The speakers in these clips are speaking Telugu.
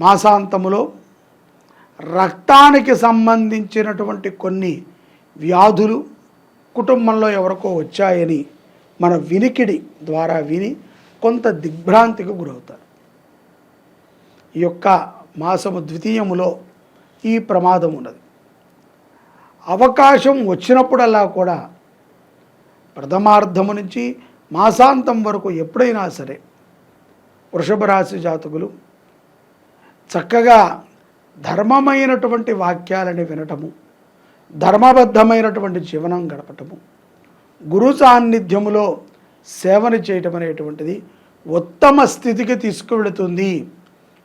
మాసాంతములో రక్తానికి సంబంధించినటువంటి కొన్ని వ్యాధులు కుటుంబంలో ఎవరికో వచ్చాయని మన వినికిడి ద్వారా విని కొంత దిగ్భ్రాంతికి గురవుతారు. ఈ యొక్క మాసము ద్వితీయములో ఈ ప్రమాదం ఉన్నది. అవకాశం వచ్చినప్పుడల్లా కూడా ప్రథమార్థము నుంచి మాసాంతం వరకు ఎప్పుడైనా సరే వృషభ రాశి జాతకులు చక్కగా ధర్మమైనటువంటి వాక్యాలని వినటము ధర్మబద్ధమైనటువంటి జీవనం గడపటము గురు సాన్నిధ్యములో సేవన చేయటం అనేటువంటిది ఉత్తమ స్థితికి తీసుకువెళుతుంది.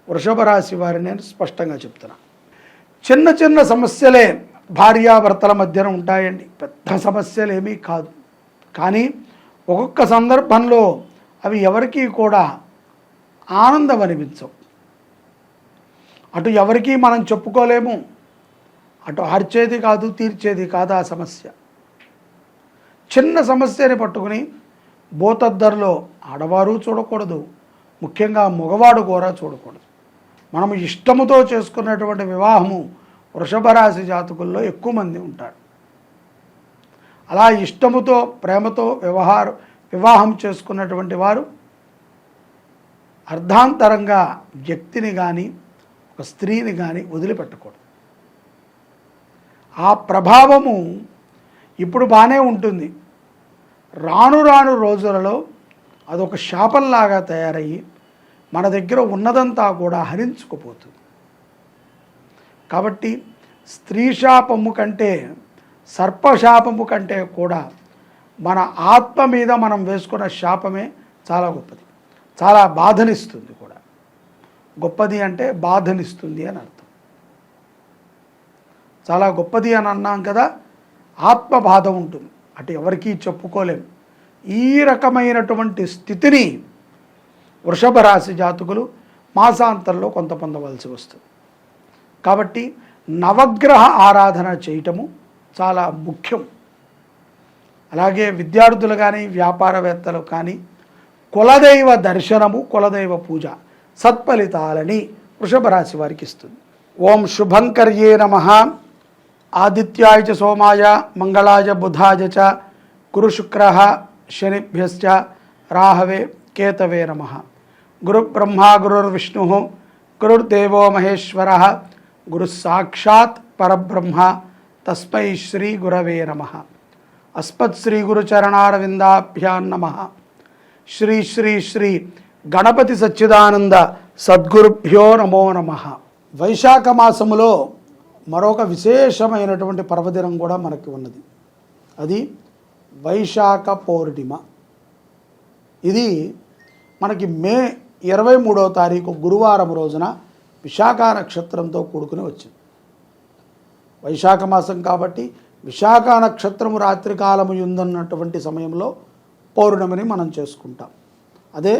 వృషభ రాశి వారిని నేను స్పష్టంగా చెప్తున్నా. చిన్న చిన్న సమస్యలే భార్యాభర్తల మధ్యన ఉంటాయండి. పెద్ద సమస్యలు ఏమీ కాదు. కానీ ఒక్కొక్క సందర్భంలో అవి ఎవరికీ కూడా ఆనందం అనిపించవు. అటు ఎవరికీ మనం చెప్పుకోలేము. అటు ఆర్చేది కాదు తీర్చేది కాదు ఆ సమస్య. చిన్న సమస్యని పట్టుకుని బోతద్దరిలో ఆడవారు చూడకూడదు ముఖ్యంగా మగవాడు కూడా చూడకూడదు. మనము ఇష్టముతో చేసుకున్నటువంటి వివాహము వృషభరాశి జాతకుల్లో ఎక్కువ మంది ఉంటారు. అలా ఇష్టముతో ప్రేమతో వ్యవహారం వివాహం చేసుకున్నటువంటి వారు అర్ధాంతరంగా వ్యక్తిని కానీ ఒక స్త్రీని కానీ వదిలిపెట్టకూడదు. ఆ ప్రభావము ఇప్పుడు బాగానే ఉంటుంది. రాను రాను రోజులలో అదొక శాపంలాగా తయారయ్యి మన దగ్గర ఉన్నదంతా కూడా హరించుకుపోతుంది. కాబట్టి స్త్రీ శాపము కంటే సర్పశాపము కంటే కూడా మన ఆత్మ మీద మనం వేసుకున్న శాపమే చాలా గొప్పది. చాలా బాధనిస్తుంది కూడా. గొప్పది అంటే బాధనిస్తుంది అని అర్థం. చాలా గొప్పది అని అన్నాం కదా ఆత్మ బాధ ఉంటుంది. అటు ఎవరికీ చెప్పుకోలేం. ఈ రకమైనటువంటి స్థితిని వృషభ రాశి జాతకులు మాసాంతంలో కొంత పొందవలసి వస్తుంది. కాబట్టి నవగ్రహ ఆరాధన చేయటము చాలా ముఖ్యం. అలాగే విద్యార్థులు కానీ వ్యాపారవేత్తలు కానీ కులదైవ దర్శనము కులదైవ పూజ సత్ఫలితాలని వృషభ రాశి వారికి ఇస్తుంది. ఓం శుభంకర్యే నమ. ఆదిత్యాయ చ సోమాయ మంగళాయ బుధాయ చ గురు శుక్ర శనిభ్యశ్చ రాహవే కేతవే నమ. గురుబ్రహ్మా గురుర్విష్ణు గురుర్దేవో మహేశ్వర గురుసాక్షాత్ పరబ్రహ్మ తస్మై శ్రీ గురవే నమ. అస్మత్ శ్రీ గురుచరణారవిందాభ్యాన్నమ శ్రీ శ్రీ శ్రీ గణపతి సచ్చిదానంద సద్గురుభ్యో నమో నమ. వైశాఖ మాసములో మరొక విశేషమైనటువంటి పర్వదినం కూడా మనకి ఉన్నది. అది వైశాఖ పౌర్ణిమ. ఇది మనకి మే ఇరవై మూడవ తారీఖు గురువారం రోజున విశాఖ నక్షత్రంతో కూడుకుని వచ్చింది. వైశాఖ మాసం కాబట్టి విశాఖ నక్షత్రము రాత్రికాలము ఉందన్నటువంటి సమయంలో పౌర్ణమిని మనం చేసుకుంటాం. అదే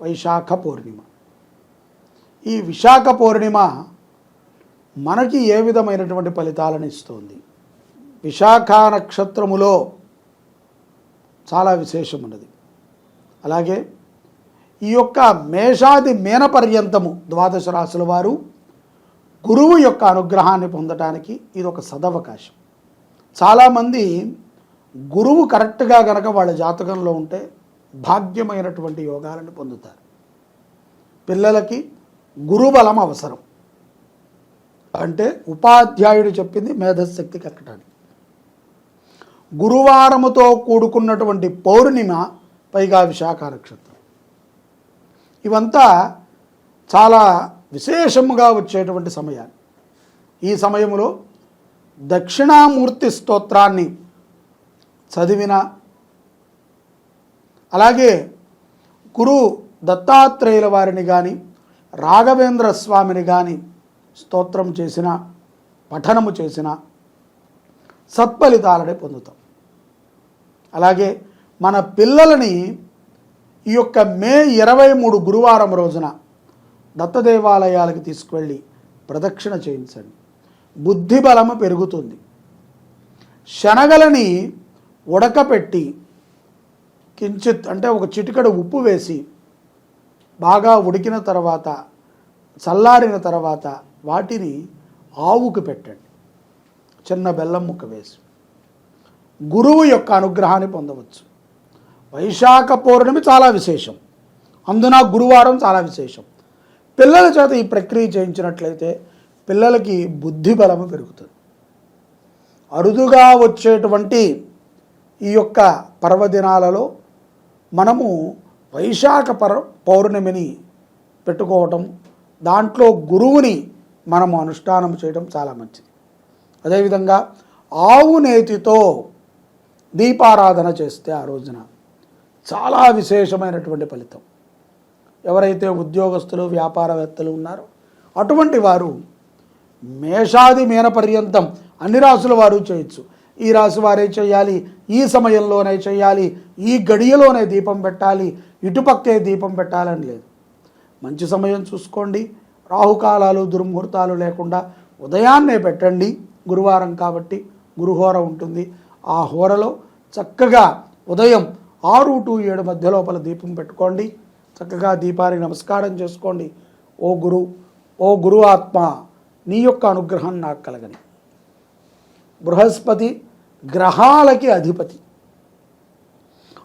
వైశాఖ పౌర్ణిమ. ఈ విశాఖ పౌర్ణిమ మనకి ఏ విధమైనటువంటి ఫలితాలను ఇస్తుంది? విశాఖ నక్షత్రములో చాలా విశేషం ఉన్నది అలాగే ఈ యొక్క మేషాది మేన పర్యంతము ద్వాదశ రాశుల వారు గురువు యొక్క అనుగ్రహాన్ని పొందటానికి ఇది ఒక సదవకాశం. చాలామంది గురువు కరెక్ట్గా గనక వాళ్ళ జాతకంలో ఉంటే భాగ్యమైనటువంటి యోగాలను పొందుతారు. పిల్లలకి గురుబలం అవసరం. అంటే ఉపాధ్యాయుడు చెప్పింది మేధశక్తి ఎక్కడానికి గురువారముతో కూడుకున్నటువంటి పౌర్ణిమ పైగా విశాఖ నక్షత్రం. ఇవంతా చాలా విశేషముగా వచ్చేటువంటి సమయాలు. ఈ సమయంలో దక్షిణామూర్తి స్తోత్రాన్ని చదివిన అలాగే గురు దత్తాత్రేయుల వారిని కానీ రాఘవేంద్ర స్వామిని కానీ స్తోత్రం చేసిన పఠనము చేసిన సత్ఫలితాలని పొందుతాం. అలాగే మన పిల్లలని ఈ యొక్క మే ఇరవై మూడు గురువారం రోజున దత్తదేవాలయాలకు తీసుకువెళ్ళి ప్రదక్షిణ చేయించండి. బుద్ధి బలము పెరుగుతుంది. శనగలని ఉడకపెట్టి కించిత్ అంటే ఒక చిటికెడు ఉప్పు వేసి బాగా ఉడికిన తర్వాత చల్లారిన తర్వాత వాటిని ఆవుకు పెట్టండి. చిన్న బెల్లం ముక్క వేసి. గురువు యొక్క అనుగ్రహాన్ని పొందవచ్చు. వైశాఖ పౌర్ణమి చాలా విశేషం. అందున గురువారం చాలా విశేషం. పిల్లల చేత ఈ ప్రక్రియ చేయించినట్లయితే పిల్లలకి బుద్ధి బలము పెరుగుతుంది. అరుదుగా వచ్చేటువంటి ఈ యొక్క పర్వదినాలలో మనము వైశాఖ పర పౌర్ణమిని పెట్టుకోవటం దాంట్లో గురువుని మనము అనుష్ఠానం చేయడం చాలా మంచిది. అదేవిధంగా ఆవు నేతితో దీపారాధన చేస్తే ఆ రోజున చాలా విశేషమైనటువంటి ఫలితం. ఎవరైతే ఉద్యోగస్తులు వ్యాపారవేత్తలు ఉన్నారో అటువంటి వారు మేషాది మీన పర్యంతం అన్ని రాసుల వారు చేయొచ్చు. ఈ రాశి వారే చేయాలి ఈ సమయంలోనే చేయాలి ఈ గడియలోనే దీపం పెట్టాలి ఇటుపక్కే దీపం పెట్టాలని లేదు. మంచి సమయం చూసుకోండి. రాహుకాలాలు దుర్ముహూర్తాలు లేకుండా ఉదయాన్నే పెట్టండి. గురువారం కాబట్టి గురుహోర ఉంటుంది. ఆ హోరలో చక్కగా ఉదయం ఆరు టు ఏడు మధ్య లోపల దీపం పెట్టుకోండి. చక్కగా దీపానికి నమస్కారం చేసుకోండి. ఓ గురు ఓ గురు ఆత్మ నీ యొక్క అనుగ్రహం నాకు కలగని. బృహస్పతి గ్రహాలకి అధిపతి.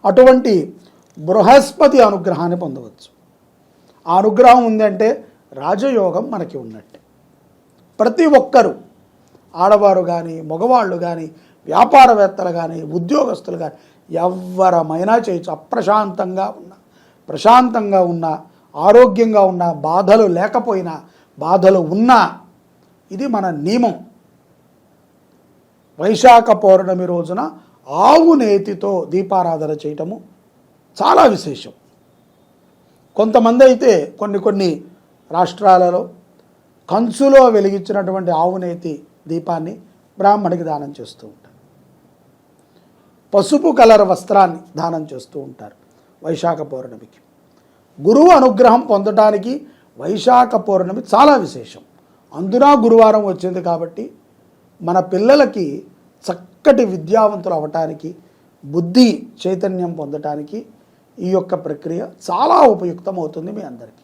అటువంటి బృహస్పతి అనుగ్రహాన్ని పొందవచ్చు. ఆ అనుగ్రహం ఉందంటే రాజయోగం మనకి ఉన్నట్టే. ప్రతి ఒక్కరూ ఆడవారు కానీ మగవాళ్ళు కానీ వ్యాపారవేత్తలు కానీ ఉద్యోగస్తులు కానీ ఎవరమైనా చేయొచ్చు. అప్రశాంతంగా ఉన్న ప్రశాంతంగా ఉన్న ఆరోగ్యంగా ఉన్న బాధలు లేకపోయినా బాధలు ఉన్నా ఇది మన నియమం. వైశాఖ పౌర్ణమి రోజున ఆవు నేతితో దీపారాధన చేయటము చాలా విశేషం. కొంతమంది అయితే కొన్ని కొన్ని రాష్ట్రాలలో కంచులో వెలిగించినటువంటి ఆవు నేతి దీపాన్ని బ్రాహ్మణికి దానం చేస్తూ ఉంటారు. పసుపు కలర్ వస్త్రాన్ని దానం చేస్తూ ఉంటారు వైశాఖ పౌర్ణమికి. గురువు అనుగ్రహం పొందడానికి వైశాఖ పౌర్ణమి చాలా విశేషం. అందున గురువారం వచ్చింది కాబట్టి మన పిల్లలకి చక్కటి విద్యావంతులు అవటానికి బుద్ధి చైతన్యం పొందటానికి ఈ యొక్క ప్రక్రియ చాలా ఉపయుక్తం అవుతుంది మీ అందరికీ.